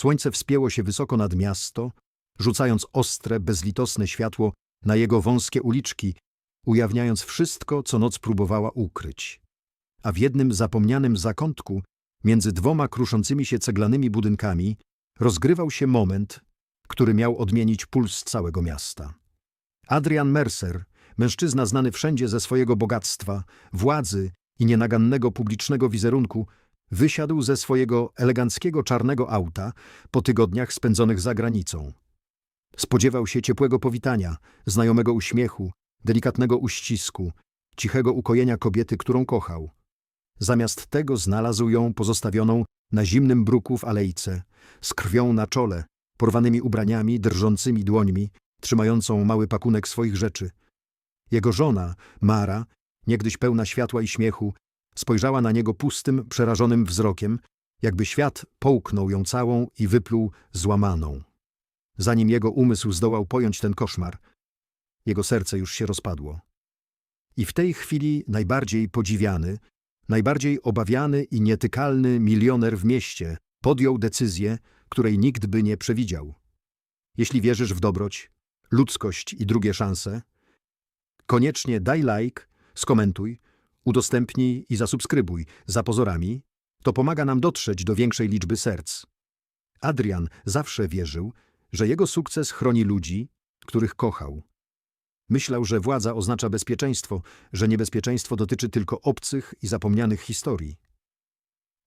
Słońce wspięło się wysoko nad miasto, rzucając ostre, bezlitosne światło na jego wąskie uliczki, ujawniając wszystko, co noc próbowała ukryć. A w jednym zapomnianym zakątku, między dwoma kruszącymi się ceglanymi budynkami, rozgrywał się moment, który miał odmienić puls całego miasta. Adrian Mercer, mężczyzna znany wszędzie ze swojego bogactwa, władzy i nienagannego publicznego wizerunku, wysiadł ze swojego eleganckiego czarnego auta po tygodniach spędzonych za granicą. Spodziewał się ciepłego powitania, znajomego uśmiechu, delikatnego uścisku, cichego ukojenia kobiety, którą kochał. Zamiast tego znalazł ją pozostawioną na zimnym bruku w alejce, z krwią na czole, porwanymi ubraniami, drżącymi dłońmi, trzymającą mały pakunek swoich rzeczy. Jego żona, Mara, niegdyś pełna światła i śmiechu, spojrzała na niego pustym, przerażonym wzrokiem, jakby świat połknął ją całą i wypluł złamaną. Zanim jego umysł zdołał pojąć ten koszmar, jego serce już się rozpadło. I w tej chwili najbardziej podziwiany, najbardziej obawiany i nietykalny milioner w mieście podjął decyzję, której nikt by nie przewidział. Jeśli wierzysz w dobroć, ludzkość i drugie szanse, koniecznie daj like, skomentuj, udostępnij i zasubskrybuj za pozorami, to pomaga nam dotrzeć do większej liczby serc. Adrian zawsze wierzył, że jego sukces chroni ludzi, których kochał. Myślał, że władza oznacza bezpieczeństwo, że niebezpieczeństwo dotyczy tylko obcych i zapomnianych historii.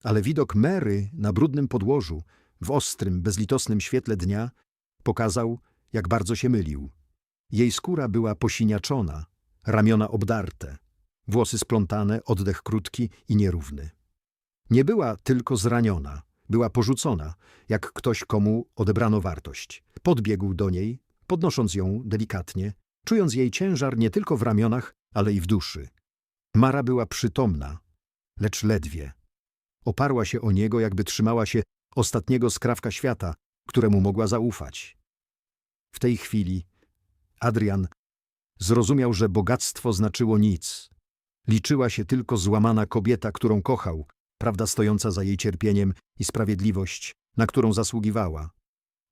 Ale widok Mary na brudnym podłożu, w ostrym, bezlitosnym świetle dnia, pokazał, jak bardzo się mylił. Jej skóra była posiniaczona, ramiona obdarte, włosy splątane, oddech krótki i nierówny. Nie była tylko zraniona, była porzucona, jak ktoś, komu odebrano wartość. Podbiegł do niej, podnosząc ją delikatnie, czując jej ciężar nie tylko w ramionach, ale i w duszy. Mara była przytomna, lecz ledwie. Oparła się o niego, jakby trzymała się ostatniego skrawka świata, któremu mogła zaufać. W tej chwili Adrian zrozumiał, że bogactwo znaczyło nic. Liczyła się tylko złamana kobieta, którą kochał, prawda stojąca za jej cierpieniem i sprawiedliwość, na którą zasługiwała.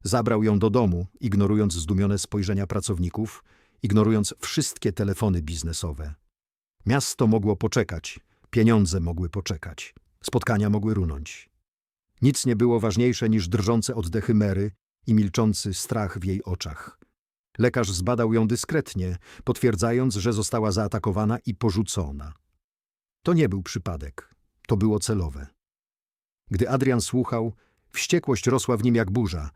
Zabrał ją do domu, ignorując zdumione spojrzenia pracowników, ignorując wszystkie telefony biznesowe. Miasto mogło poczekać, pieniądze mogły poczekać, spotkania mogły runąć. Nic nie było ważniejsze niż drżące oddechy Mary i milczący strach w jej oczach. Lekarz zbadał ją dyskretnie, potwierdzając, że została zaatakowana i porzucona. To nie był przypadek, to było celowe. Gdy Adrian słuchał, wściekłość rosła w nim jak burza,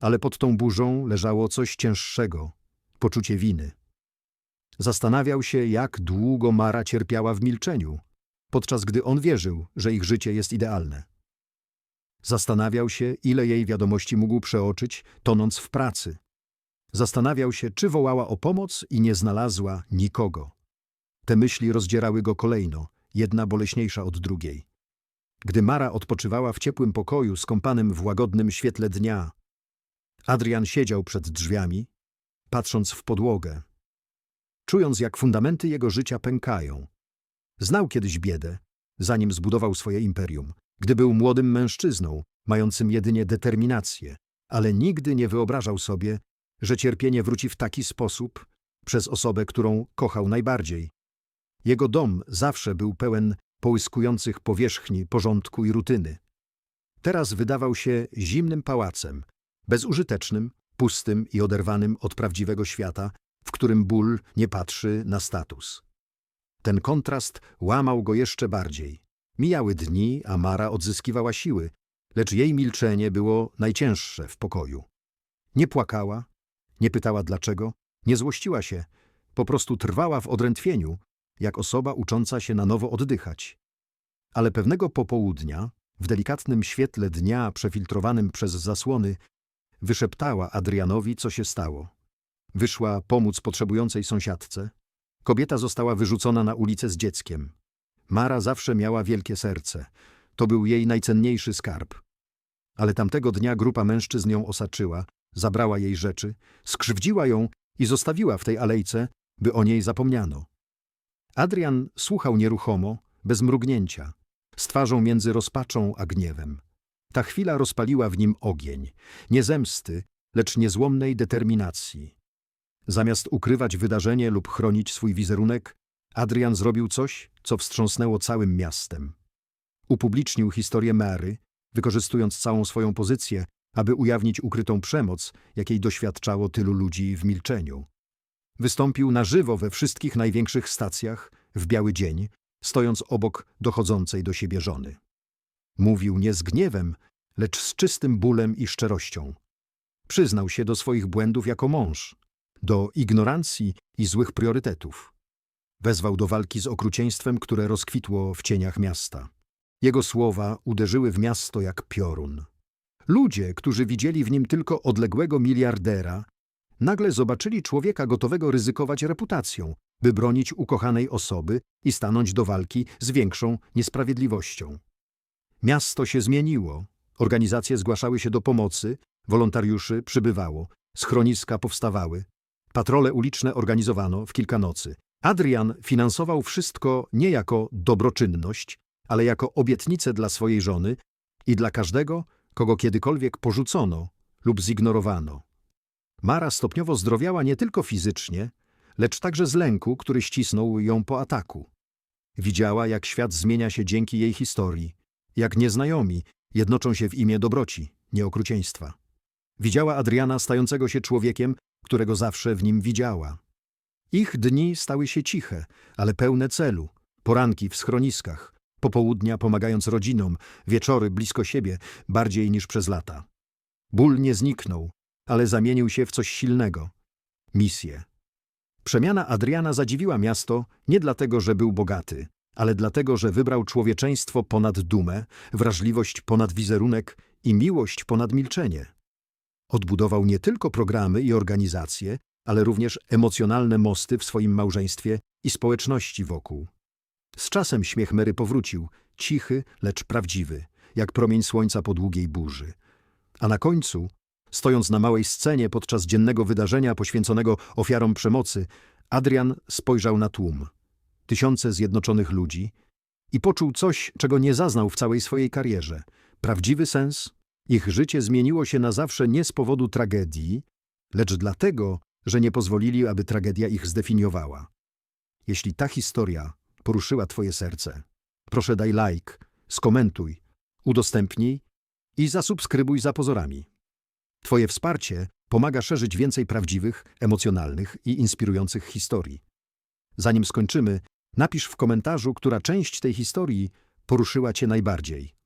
ale pod tą burzą leżało coś cięższego poczucie winy. Zastanawiał się, jak długo Mara cierpiała w milczeniu, podczas gdy on wierzył, że ich życie jest idealne. Zastanawiał się, ile jej wiadomości mógł przeoczyć, tonąc w pracy. Zastanawiał się, czy wołała o pomoc i nie znalazła nikogo. Te myśli rozdzierały go kolejno, jedna boleśniejsza od drugiej. Gdy Mara odpoczywała w ciepłym pokoju skąpanym w łagodnym świetle dnia, Adrian siedział przed drzwiami, patrząc w podłogę, czując jak fundamenty jego życia pękają. Znał kiedyś biedę, zanim zbudował swoje imperium, gdy był młodym mężczyzną, mającym jedynie determinację, ale nigdy nie wyobrażał sobie, że cierpienie wróci w taki sposób przez osobę, którą kochał najbardziej. Jego dom zawsze był pełen połyskujących powierzchni, porządku i rutyny. Teraz wydawał się zimnym pałacem, bezużytecznym, pustym i oderwanym od prawdziwego świata, w którym ból nie patrzy na status. Ten kontrast łamał go jeszcze bardziej. Mijały dni, a Mara odzyskiwała siły, lecz jej milczenie było najcięższe w pokoju. Nie płakała, nie pytała dlaczego, nie złościła się, po prostu trwała w odrętwieniu, jak osoba ucząca się na nowo oddychać. Ale pewnego popołudnia, w delikatnym świetle dnia przefiltrowanym przez zasłony, Wyszeptała Adrianowi, co się stało. Wyszła pomóc potrzebującej sąsiadce. Kobieta została wyrzucona na ulicę z dzieckiem. Mara zawsze miała wielkie serce. To był jej najcenniejszy skarb. Ale tamtego dnia grupa mężczyzn ją osaczyła, zabrała jej rzeczy, skrzywdziła ją i zostawiła w tej alejce, by o niej zapomniano. Adrian słuchał nieruchomo, bez mrugnięcia, z twarzą między rozpaczą a gniewem. Ta chwila rozpaliła w nim ogień, nie zemsty, lecz niezłomnej determinacji. Zamiast ukrywać wydarzenie lub chronić swój wizerunek, Adrian zrobił coś, co wstrząsnęło całym miastem. Upublicznił historię Mary, wykorzystując całą swoją pozycję, aby ujawnić ukrytą przemoc, jakiej doświadczało tylu ludzi w milczeniu. Wystąpił na żywo we wszystkich największych stacjach, w biały dzień, stojąc obok dochodzącej do siebie żony. Mówił nie z gniewem, lecz z czystym bólem i szczerością. Przyznał się do swoich błędów jako mąż, do ignorancji i złych priorytetów. Wezwał do walki z okrucieństwem, które rozkwitło w cieniach miasta. Jego słowa uderzyły w miasto jak piorun. Ludzie, którzy widzieli w nim tylko odległego miliardera, nagle zobaczyli człowieka gotowego ryzykować reputacją, by bronić ukochanej osoby i stanąć do walki z większą niesprawiedliwością. Miasto się zmieniło, organizacje zgłaszały się do pomocy, wolontariuszy przybywało, schroniska powstawały, patrole uliczne organizowano w kilka nocy. Adrian finansował wszystko nie jako dobroczynność, ale jako obietnicę dla swojej żony i dla każdego, kogo kiedykolwiek porzucono lub zignorowano. Mara stopniowo zdrowiała nie tylko fizycznie, lecz także z lęku, który ścisnął ją po ataku. Widziała, jak świat zmienia się dzięki jej historii, jak nieznajomi jednoczą się w imię dobroci, nie okrucieństwa. Widziała Adriana stającego się człowiekiem, którego zawsze w nim widziała. Ich dni stały się ciche, ale pełne celu. Poranki w schroniskach, popołudnia pomagając rodzinom, wieczory blisko siebie, bardziej niż przez lata. Ból nie zniknął, ale zamienił się w coś silnego. Misję. Przemiana Adriana zadziwiła miasto nie dlatego, że był bogaty, ale dlatego, że wybrał człowieczeństwo ponad dumę, wrażliwość ponad wizerunek i miłość ponad milczenie. Odbudował nie tylko programy i organizacje, ale również emocjonalne mosty w swoim małżeństwie i społeczności wokół. Z czasem śmiech Mary powrócił, cichy, lecz prawdziwy, jak promień słońca po długiej burzy. A na końcu, stojąc na małej scenie podczas dziennego wydarzenia poświęconego ofiarom przemocy, Adrian spojrzał na tłum. Tysiące zjednoczonych ludzi i poczuł coś, czego nie zaznał w całej swojej karierze. Prawdziwy sens? Ich życie zmieniło się na zawsze nie z powodu tragedii, lecz dlatego, że nie pozwolili, aby tragedia ich zdefiniowała. Jeśli ta historia poruszyła Twoje serce, proszę daj like, skomentuj, udostępnij i zasubskrybuj za pozorami. Twoje wsparcie pomaga szerzyć więcej prawdziwych, emocjonalnych i inspirujących historii. Zanim skończymy, napisz w komentarzu, która część tej historii poruszyła Cię najbardziej.